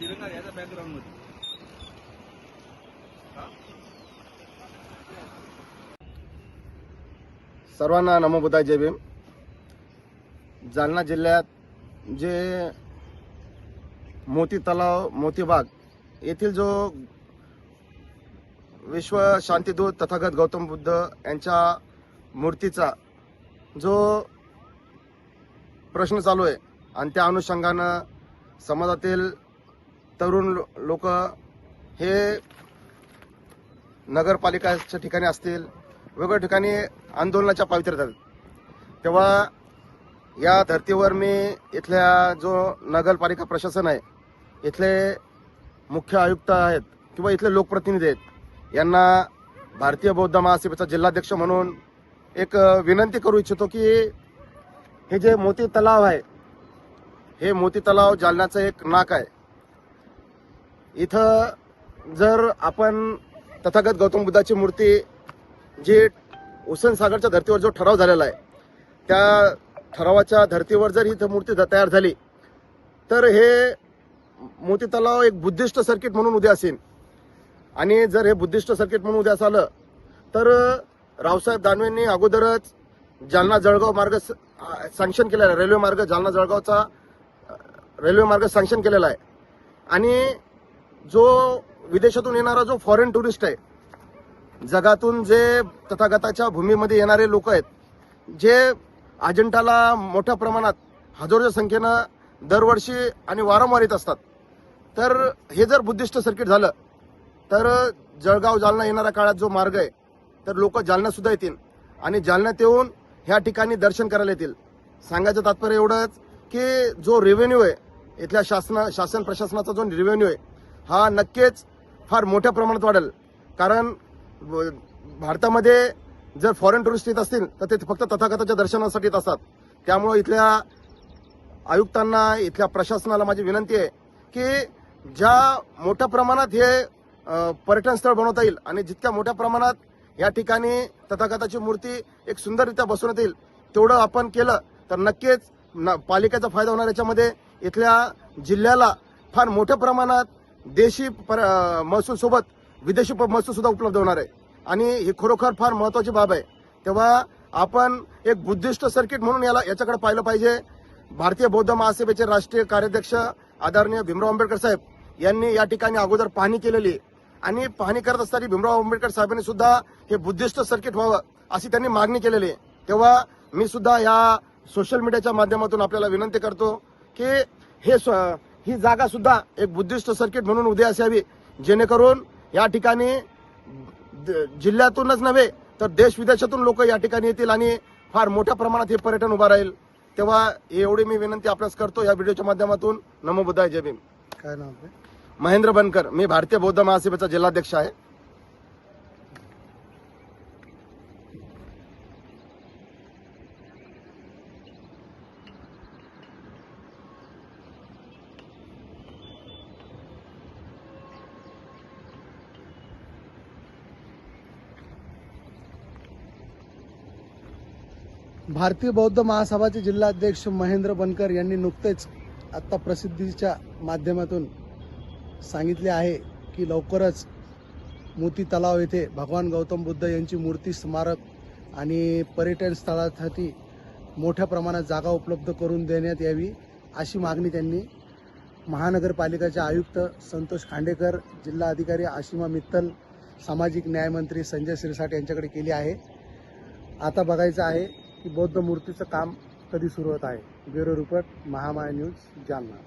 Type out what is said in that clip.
तिरंगा याच्या बॅकग्राऊंडमध्ये. सर्वांना नमो जय भीम. जालना जिल्ह्यात जे मोती तलाव मोतीबाग येथील जो विश्व शांतीदूत तथागत गौतम बुद्ध यांच्या मूर्तीचा जो प्रश्न चालू आहे आणि त्या अनुषंगानं समाजातील तरुण लोक हे नगरपालिकाच्या ठिकाणी असतील वेगवेगळ्या ठिकाणी आंदोलनाच्या पावित्र्यात आहेत. तेव्हा या धर्तीवर मी इथल्या जो नगरपालिका प्रशासन आहे इथले मुख्य आयुक्त आहेत किंवा इथले लोकप्रतिनिधी आहेत यांना भारतीय बौद्ध महासभेचा जिल्हाध्यक्ष म्हणून एक विनंती करू इच्छितो की हे जे मोती तलाव आहे हे मोती तलाव जालन्याचं एक नाक आहे इथं जर आपण तथागत गौतम बुद्धाची मूर्ती जी हुसेन सागरच्या धर्तीवर जो ठराव झालेला आहे त्या ठरावाच्या धर्तीवर जर इथं मूर्ती तयार झाली तर हे मोती तलाव एक बुद्धिस्ट सर्किट म्हणून उद्या असेल. आणि जर हे बुद्धिस्ट सर्किट म्हणून उद्या झालं तर रावसाहेब दानवेंनी अगोदरच जालना जळगाव मार्ग सँक्शन केलेला आहे. रेल्वे मार्ग जालना जळगावचा रेल्वे मार्ग सँक्शन केलेला आहे. आणि जो विदेशातून येणारा जो फॉरेन टुरिस्ट आहे जगातून जे तथागताच्या भूमीमध्ये येणारे लोक आहेत जे अजंठाला मोठ्या प्रमाणात हजारोच्या संख्येनं दरवर्षी आणि वारंवार येत असतात. तर हे जर बुद्धिस्ट सर्किट झालं तर जळगाव जालना येणाऱ्या काळात जो मार्ग आहे तर लोक जालन्यासुद्धा येतील आणि जालन्यात येऊन ह्या ठिकाणी दर्शन करायला येतील. सांगायचं तात्पर्य एवढंच की जो रेव्हेन्यू आहे इथल्या शासना शासन प्रशासनाचा जो रेव्हेन्यू आहे हा नक्कीच फार मोठ्या प्रमाणात वाढेल. कारण भारतामध्ये जर फॉरेन टुरिस्ट येत असतील तर ते फक्त तथागताच्या दर्शनासाठी येत असतात. त्यामुळं इथल्या आयुक्तांना इथल्या प्रशासनाला माझी विनंती आहे की ज्या मोठ्या प्रमाणात हे पर्यटन स्थळ बनवता येईल आणि जितक्या मोठ्या प्रमाणात या ठिकाणी तथागताची मूर्ती एक सुंदररित्या बसवण्यात येईल तेवढं आपण केलं तर नक्कीच न- पालिकेचा फायदा होणार. याच्यामध्ये इथल्या जिल्ह्याला फार मोठ्या प्रमाणात देशी पर- महसूल सोबत विदेशी महसूल सुद्धा उपलब्ध होणार आहे. आणि ही खरोखर फार महत्वाची बाब आहे. तेव्हा आपण एक बुद्धिस्ट सर्किट म्हणून याला याच्याकडे पाहिलं पाहिजे. भारतीय बौद्ध महासभेचे राष्ट्रीय कार्याध्यक्ष आदरणीय भीमराव आंबेडकर साहेब यांनी या ठिकाणी अगोदर पाहणी केलेली. आहे. आणि पाहणी करत असताना भीमराव आंबेडकर साहेबांनी सुद्धा हे बुद्धिस्ट सर्किट व्हावं अशी त्यांनी मागणी केलेली. आहे तेव्हा मी सुद्धा या सोशल मीडियाच्या माध्यमातून आपल्याला विनंती करतो की हे ही जागा सुद्धा एक बुद्धिस्ट सर्किट म्हणून उद्या असावी. जेणेकरून या ठिकाणी जिल्ह्यातूनच नव्हे तर देश विदेशातून लोक या ठिकाणी येतील आणि फार मोठ्या प्रमाणात हे पर्यटन उभा राहील. तेव्हा एवढी मी विनंती आपल्यास करतो. या व्हिडिओच्या माध्यमातून नमो बुद्धाय. जय भीम. काय नाव? महेंद्र बनकर. मी भारतीय बौद्ध महासभेचा जिल्हाध्यक्ष आहे. भारतीय बौद्ध महासभाचे जिल्हाध्यक्ष महेंद्र बनकर यांनी नुकतेच आत्ता प्रसिद्धीच्या माध्यमातून सांगितले आहे की लवकरच मोती तलाव येथे भगवान गौतम बुद्ध यांची मूर्ती स्मारक आणि पर्यटन स्थळासाठी मोठ्या प्रमाणात जागा उपलब्ध करून देण्यात यावी अशी मागणी त्यांनी महानगरपालिकेचे आयुक्त संतोष खांडेकर जिल्हा अधिकारी आशिमा मित्तल सामाजिक न्यायमंत्री संजय सिरसाट यांच्याकडे केली आहे. आता बघायचं आहे की बौद्ध मूर्तीचं काम कधी सुरू होत आहे? Bureau report Mahamay news Jalna.